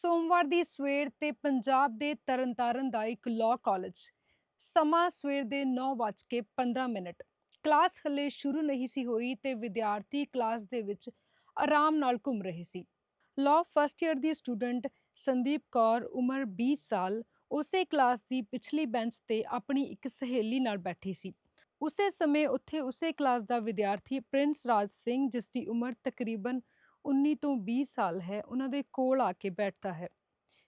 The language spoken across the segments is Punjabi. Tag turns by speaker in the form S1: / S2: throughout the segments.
S1: ਸੋਮਵਾਰ ਦੀ ਸਵੇਰ ਤੇ ਪੰਜਾਬ ਦੇ ਤਰਨਤਾਰਨ ਦਾ ਇੱਕ ਲਾਅ ਕਾਲਜ ਸਮਾਂ ਸਵੇਰ ਦੇ 9:15 ਮਿੰਟ। ਕਲਾਸ ਹਲੇ ਸ਼ੁਰੂ ਨਹੀਂ ਸੀ ਹੋਈ ਤੇ ਵਿਦਿਆਰਥੀ ਕਲਾਸ ਦੇ ਵਿੱਚ ਆਰਾਮ ਨਾਲ ਘੁੰਮ ਰਹੇ ਸੀ। ਲਾਅ ਫਸਟ ਇਅਰ ਦੀ ਸਟੂਡੈਂਟ ਸੰਦੀਪ ਕੌਰ, ਉਮਰ 20 ਸਾਲ, ਉਸੇ ਕਲਾਸ ਦੀ ਪਿਛਲੀ ਬੈਂਚ ਤੇ ਆਪਣੀ ਇੱਕ ਸਹੇਲੀ ਨਾਲ ਬੈਠੀ ਸੀ। ਉਸੇ ਸਮੇਂ ਉੱਥੇ ਉਸੇ ਕਲਾਸ ਦਾ ਵਿਦਿਆਰਥੀ ਪ੍ਰਿੰਸ ਰਾਜ ਸਿੰਘ, ਜਿਸ ਦੀ ਉਮਰ ਤਕਰੀਬਨ 19 ਤੋਂ 20 ਸਾਲ ਹੈ, ਉਹਨਾਂ ਦੇ ਕੋਲ ਆ ਕੇ ਬੈਠਦਾ ਹੈ।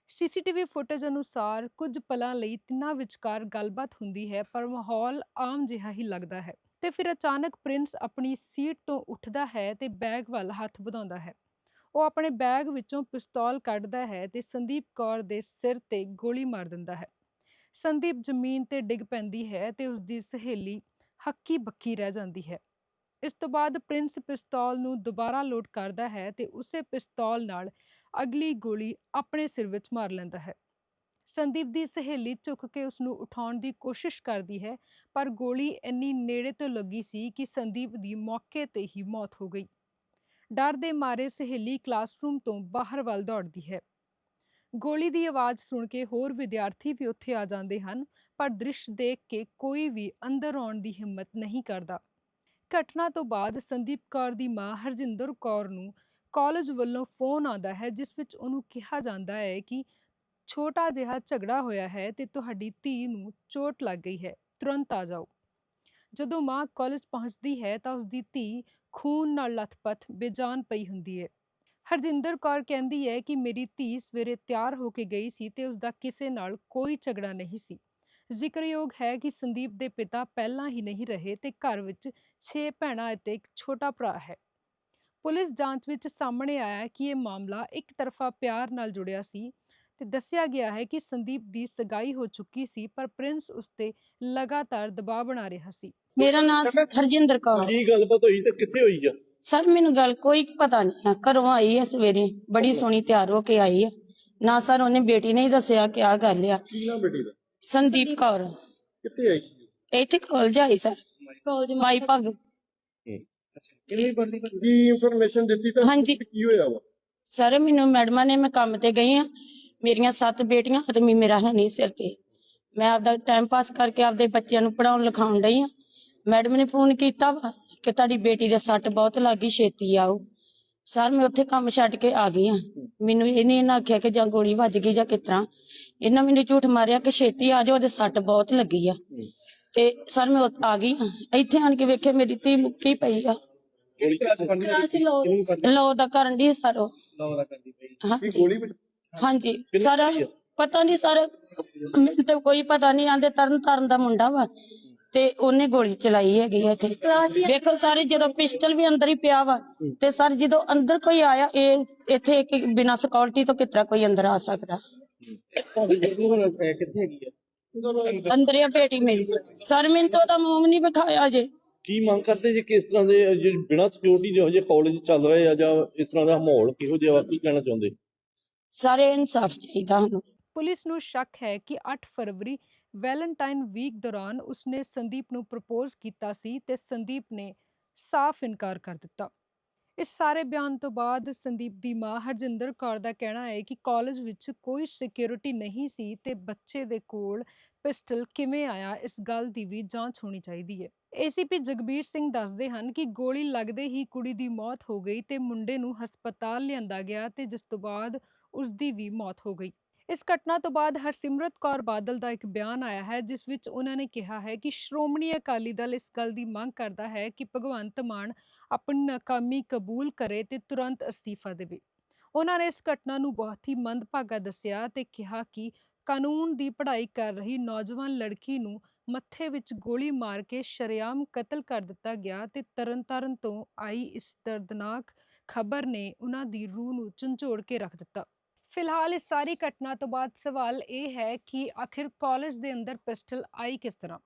S1: ਸੀਸੀਟੀਵੀ ਫੁਟੇਜ ਅਨੁਸਾਰ ਕੁਝ ਪਲਾਂ ਲਈ ਤਿੰਨਾਂ ਵਿਚਕਾਰ ਗੱਲਬਾਤ ਹੁੰਦੀ ਹੈ, ਪਰ ਮਾਹੌਲ ਆਮ ਜਿਹਾ ਹੀ ਲੱਗਦਾ ਹੈ। ਤੇ ਫਿਰ ਅਚਾਨਕ ਪ੍ਰਿੰਸ ਆਪਣੀ ਸੀਟ ਤੋਂ ਉੱਠਦਾ ਹੈ ਤੇ ਬੈਗ ਵੱਲ ਹੱਥ ਵਧਾਉਂਦਾ ਹੈ। ਉਹ ਆਪਣੇ ਬੈਗ ਵਿੱਚੋਂ ਪਿਸਤੌਲ ਕੱਢਦਾ ਹੈ ਤੇ ਸੰਦੀਪ ਕੌਰ ਦੇ ਸਿਰ ਤੇ ਗੋਲੀ ਮਾਰ ਦਿੰਦਾ ਹੈ। ਸੰਦੀਪ ਜ਼ਮੀਨ ਤੇ ਡਿੱਗ ਪੈਂਦੀ ਹੈ ਤੇ ਉਸ ਦੀ ਸਹੇਲੀ ਹੱਕੀ ਬੱਕੀ ਰਹਿ ਜਾਂਦੀ ਹੈ। ਇਸ ਤੋਂ ਬਾਅਦ ਪ੍ਰਿੰਸ ਪਿਸਤੌਲ ਨੂੰ ਦੁਬਾਰਾ ਲੋਡ ਕਰਦਾ ਹੈ ਤੇ ਉਸੇ ਪਿਸਤੌਲ ਨਾਲ ਅਗਲੀ ਗੋਲੀ ਆਪਣੇ ਸਿਰ ਵਿੱਚ ਮਾਰ ਲੈਂਦਾ ਹੈ। ਸੰਦੀਪ ਦੀ ਸਹੇਲੀ ਝੁੱਕ ਕੇ ਉਸ ਨੂੰ ਉਠਾਉਣ ਦੀ ਕੋਸ਼ਿਸ਼ ਕਰਦੀ ਹੈ, ਪਰ ਗੋਲੀ ਇੰਨੀ ਨੇੜੇ ਤੋਂ ਲੱਗੀ ਸੀ ਕਿ ਸੰਦੀਪ ਦੀ ਮੌਕੇ ਤੇ ਹੀ ਮੌਤ ਹੋ ਗਈ। ਡਰ ਦੇ ਮਾਰੇ ਸਹੇਲੀ ਕਲਾਸਰੂਮ ਤੋਂ ਬਾਹਰ ਵੱਲ ਦੌੜਦੀ ਹੈ। ਗੋਲੀ ਦੀ ਆਵਾਜ਼ ਸੁਣ ਕੇ ਹੋਰ ਵਿਦਿਆਰਥੀ ਵੀ ਉੱਥੇ ਆ ਜਾਂਦੇ ਹਨ, ਪਰ ਦ੍ਰਿਸ਼ ਦੇਖ ਕੇ ਕੋਈ ਵੀ ਅੰਦਰ ਆਉਣ ਦੀ ਹਿੰਮਤ ਨਹੀਂ ਕਰਦਾ। ਘਟਨਾ ਤੋਂ ਬਾਅਦ ਸੰਦੀਪ ਕੌਰ ਦੀ ਮਾਂ ਹਰਜਿੰਦਰ ਕੌਰ ਨੂੰ ਕਾਲਜ ਵੱਲੋਂ ਫੋਨ ਆਉਂਦਾ ਹੈ, ਜਿਸ ਵਿੱਚ ਉਹਨੂੰ ਕਿਹਾ ਜਾਂਦਾ ਹੈ ਕਿ ਛੋਟਾ ਜਿਹਾ ਝਗੜਾ ਹੋਇਆ ਹੈ ਤੇ ਤੁਹਾਡੀ ਧੀ ਨੂੰ ਚੋਟ ਲੱਗ ਗਈ ਹੈ, ਤੁਰੰਤ ਆ ਜਾਓ। ਜਦੋਂ ਮਾਂ ਕਾਲਜ ਪਹੁੰਚਦੀ ਹੈ ਤਾਂ ਉਸਦੀ ਧੀ ਖੂਨ ਨਾਲ ਲਥਪਥ ਬੇਜਾਨ ਪਈ ਹੁੰਦੀ ਹੈ। ਹਰਜਿੰਦਰ ਕੌਰ ਕਹਿੰਦੀ ਹੈ ਕਿ ਮੇਰੀ ਧੀ ਸਵੇਰੇ ਤਿਆਰ ਹੋ ਕੇ ਗਈ ਸੀ ਤੇ ਉਸ ਦਾ ਕਿਸੇ ਨਾਲ ਕੋਈ ਝਗੜਾ ਨਹੀਂ ਸੀ। ਜ਼ਿਕਰਯੋਗ ਹੈ ਕਿ ਸੰਦੀਪ ਦੇ ਪਿਤਾ ਪਹਿਲਾਂ ਹੀ ਨਹੀਂ ਰਹੇ ਤੇ ਘਰ ਵਿੱਚ 6 ਭੈਣਾਂ ਅਤੇ ਇੱਕ ਛੋਟਾ ਭਰਾ ਹੈ। ਪੁਲਿਸ ਜਾਂਚ ਵਿੱਚ ਸਾਹਮਣੇ ਆਇਆ ਕਿ ਇਹ ਮਾਮਲਾ ਇੱਕ ਤਰਫਾ ਪਿਆਰ ਨਾਲ ਜੁੜਿਆ ਸੀ ਤੇ ਦੱਸਿਆ ਗਿਆ ਹੈ ਕਿ ਸੰਦੀਪ ਦੀ ਸਗਾਈ ਹੋ ਚੁੱਕੀ ਸੀ ਪਰ ਪ੍ਰਿੰਸ ਉਸ ਤੇ ਲਗਾਤਾਰ ਦਬਾਅ ਬਣਾ ਰਿਹਾ ਸੀ।
S2: ਮੇਰਾ ਨਾਮ ਹਰਜਿੰਦਰ ਕੌਰ
S3: ਕੀ ਗੱਲਬਾਤ ਹੋਈ ਤੇ ਕਿੱਥੇ ਹੋਈ ਆ?
S2: ਸਰ ਮੈਨੂੰ ਗੱਲ ਕੋਈ ਪਤਾ ਨਹੀਂ ਹੈ ਘਰੋਂ ਆਈ ਹੈ ਸਵੇਰੇ ਬੜੀ ਸੋਹਣੀ ਤਿਆਰ ਹੋ ਕੇ ਆਈ ਹੈ ਨਾ ਸਰ ਉਹਨੇ ਬੇਟੀ ਨੇ ਹੀ ਦੱਸਿਆ ਕਿ ਆ ਗੱਲ ਆ।
S3: ਕੀ ਨਾਮ ਬੇਟੀ ਦਾ?
S2: ਸੰਦੀਪ ਕੌਰ।
S3: ਕਿੱਥੇ ਆਈ ਸੀ?
S2: ਇੱਥੇ ਕਾਲਜ ਆਈ ਸਰ। ਕਾਲਜ ਮਾਈ ਭਗ।
S3: ਕੀ ਇਨਫੋਰਮੇਸ਼ਨ ਦਿੱਤੀ ਤਾਂ
S2: ਹਾਂਜੀ।
S3: ਕੀ ਹੋਇਆ ਵਾ?
S2: ਸਰ ਮੈਨੂੰ ਮੈਡਮਾਂ ਨੇ ਮੈਂ ਕੰਮ ਤੇ ਗਈ ਆ। ਮੇਰੀਆਂ ਸੱਤ ਬੇਟੀਆਂ ਆਦਮੀ ਮੇਰਾ ਹੈ ਨਹੀਂ ਸਿਰ ਤੇ। ਮੈਂ ਆਪਦਾ ਟਾਈਮ ਪਾਸ ਕਰਕੇ ਆਪਦੇ ਬੱਚਿਆਂ ਨੂੰ ਪੜਾਉਣ ਲਿਖਾਉਣ ਡਈ ਆ। ਮੈਡਮ ਨੇ ਫੋਨ ਕੀਤਾ ਵਾ ਕਿ ਤੁਹਾਡੀ ਬੇਟੀ ਦੇ ਸੱਟ ਬਹੁਤ ਲੱਗੀ ਛੇਤੀ ਆਓ। ਸਰ ਮੈਂ ਉੱਥੇ ਕੰਮ ਛੱਡ ਕੇ ਆ ਗਈ ਆ। ਮੈਨੂੰ ਇਹਨੇ ਇਹਨਾਂ ਆਖਿਆ ਕਿ ਜਾਂ ਗੋਲੀ ਵੱਜ ਗਈ ਜਾਂ ਕਿਸ ਤਰ੍ਹਾਂ। ਇਹਨਾਂ ਮੈਨੂੰ ਝੂਠ ਮਾਰਿਆ ਕਿ ਛੇਤੀ ਆ ਜਾਓ ਉਹਦੇ ਸੱਟ ਬਹੁਤ ਲੱਗੀ ਆ। ਤੇ ਸਰ ਮੈਂ ਉੱਥੇ ਆ ਗਈ ਆ ਇੱਥੇ ਆਣ ਕੇ ਵੇਖਿਆ ਮੇਰੀ ਧੀ ਮੁੱਕੀ ਪਈ ਆ।
S3: ਗੋਲੀ
S2: ਲੋ ਦਾ ਕਰਨ ਦੀ ਸਰ ਉਹ। ਹਾਂਜੀ
S3: ਗੋਲੀ ਵਿੱਚ
S2: ਹਾਂਜੀ। ਸਰ? ਪਤਾ ਨਹੀਂ ਸਰ ਮੈਨੂੰ ਤੇ ਕੋਈ ਪਤਾ ਨਹੀਂ ਆਂਦੇ ਤਰਨ ਤਾਰਨ ਦਾ ਮੁੰਡਾ ਵਾ। ਤੇ ਉਹਨੇ ਗੋਲੀ ਚਲਾਈ ਹੈਗੀ ਆ ਇੱਥੇ। ਵੇਖੋ ਸਾਰੇ ਜਦੋਂ ਪਿਸਟਲ ਵੀ ਅੰਦਰ ਹੀ ਪਿਆ ਵਾ ਤੇ ਸਰ ਜਦੋਂ ਅੰਦਰ ਕੋਈ ਆਇਆ ਇਹ ਇੱਥੇ ਇੱਕ ਬਿਨਾ ਸਿਕਿਉਰਿਟੀ ਤੋਂ ਕਿਤਰਾ ਕੋਈ ਅੰਦਰ ਆ ਸਕਦਾ।
S3: ਤੁਹਾਡੀ ਜਿਹੜੀ ਹੁਣ ਅਹ, ਕਿੱਥੇ ਹੈਗੀ ਆ
S2: ਅੰਦਰ ਹੀ ਆ ਬੇਟੀ ਮੇਰੀ। ਸਰ ਮੈਨੂੰ ਤਾਂ ਉਹਦਾ ਮੂੰਹ ਨਹੀਂ ਵਿਖਾਇਆ ਜੇ।
S3: ਕੀ ਮੰਗ ਕਰਦੇ ਜੀ ਕਿਸ ਤਰ੍ਹਾਂ ਦੇ ਜੇ ਬਿਨਾਂ ਸਿਕਿਉਰਿਟੀ ਜਿਹੋ ਜਿਹੇ ਕਾਲਜ ਚੱਲ ਰਹੇ ਆ ਜਾਂ ਇਸ ਤਰ੍ਹਾਂ ਦਾ ਮਾਹੌਲ ਕਿਹੋ ਜਿਹਾ ਵਾ ਕੀ ਕਹਿਣਾ ਚਾਹੁੰਦੇ?
S2: ਸਾਰੇ ਇਨਸਾਫ ਚਾਹੀਦਾ ਸਾਨੂੰ।
S1: ਪੁਲਿਸ ਨੂੰ ਸ਼ੱਕ ਹੈ ਕਿ 8 ਫਰਵਰੀ ਵੈਲੈਂਟਾਈਨ ਵੀਕ ਦੌਰਾਨ ਉਸਨੇ ਸੰਦੀਪ ਨੂੰ ਪ੍ਰਪੋਜ਼ ਕੀਤਾ ਸੀ ਤੇ ਸੰਦੀਪ ਨੇ ਸਾਫ਼ ਇਨਕਾਰ ਕਰ ਦਿੱਤਾ। ਇਸ ਸਾਰੇ ਬਿਆਨ ਤੋਂ ਬਾਅਦ ਸੰਦੀਪ ਦੀ ਮਾਂ ਹਰਜਿੰਦਰ ਕੌਰ ਦਾ ਕਹਿਣਾ ਹੈ ਕਿ ਕਾਲਜ ਵਿੱਚ ਕੋਈ ਸਿਕਿਉਰਿਟੀ ਨਹੀਂ ਸੀ ਤੇ ਬੱਚੇ ਦੇ ਕੋਲ ਪਿਸਟਲ ਕਿਵੇਂ ਆਇਆ ਇਸ ਗੱਲ ਦੀ ਵੀ ਜਾਂਚ ਹੋਣੀ ਚਾਹੀਦੀ ਹੈ। ਏਸੀਪੀ ਜਗਬੀਰ ਸਿੰਘ ਦੱਸਦੇ ਹਨ ਕਿ ਗੋਲੀ ਲੱਗਦੇ ਹੀ ਕੁੜੀ ਦੀ ਮੌਤ ਹੋ ਗਈ ਤੇ ਮੁੰਡੇ ਨੂੰ ਹਸਪਤਾਲ ਲਿਆਂਦਾ ਗਿਆ ਤੇ ਜਿਸ ਤੋਂ ਬਾਅਦ ਉਸ ਦੀ ਵੀ ਮੌਤ ਹੋ ਗਈ। ਇਸ ਘਟਨਾ ਤੋਂ ਬਾਅਦ ਹਰਸਿਮਰਤ ਕੌਰ ਬਾਦਲ ਦਾ ਇੱਕ ਬਿਆਨ ਆਇਆ ਹੈ, ਜਿਸ ਵਿੱਚ ਉਹਨਾਂ ਨੇ ਕਿਹਾ ਹੈ ਕਿ ਸ਼੍ਰੋਮਣੀ ਅਕਾਲੀ ਦਲ ਇਸ ਗੱਲ ਦੀ ਮੰਗ ਕਰਦਾ ਹੈ ਕਿ ਭਗਵੰਤ ਮਾਨ ਆਪਣੀ ਨਾਕਾਮੀ ਕਬੂਲ ਕਰੇ ਤੇ ਤੁਰੰਤ ਅਸਤੀਫਾ ਦੇਵੇ। ਉਹਨਾਂ ਨੇ ਇਸ ਘਟਨਾ ਨੂੰ ਬਹੁਤ ਹੀ ਮੰਦਭਾਗਾ ਦੱਸਿਆ ਤੇ ਕਿਹਾ ਕਿ ਕਾਨੂੰਨ ਦੀ ਪੜ੍ਹਾਈ ਕਰ ਰਹੀ ਨੌਜਵਾਨ ਲੜਕੀ ਨੂੰ ਮੱਥੇ ਵਿੱਚ ਗੋਲੀ ਮਾਰ ਕੇ ਸ਼ਰੇਆਮ ਕਤਲ ਕਰ ਦਿੱਤਾ ਗਿਆ ਤੇ ਤਰਨਤਾਰਨ ਤੋਂ ਆਈ ਇਸ ਦਰਦਨਾਕ ਖਬਰ ਨੇ ਉਹਨਾਂ ਦੀ ਰੂਹ ਨੂੰ ਝੰਜੋੜ ਕੇ ਰੱਖ ਦਿੱਤਾ। ਫਿਲਹਾਲ ਇਸ ਸਾਰੀ ਘਟਨਾ ਤੋਂ ਬਾਅਦ ਸਵਾਲ ਇਹ ਹੈ ਕਿ ਆਖਿਰ ਕਾਲਜ ਦੇ ਅੰਦਰ ਪਿਸਟਲ ਆਈ ਕਿਸ ਤਰ੍ਹਾਂ?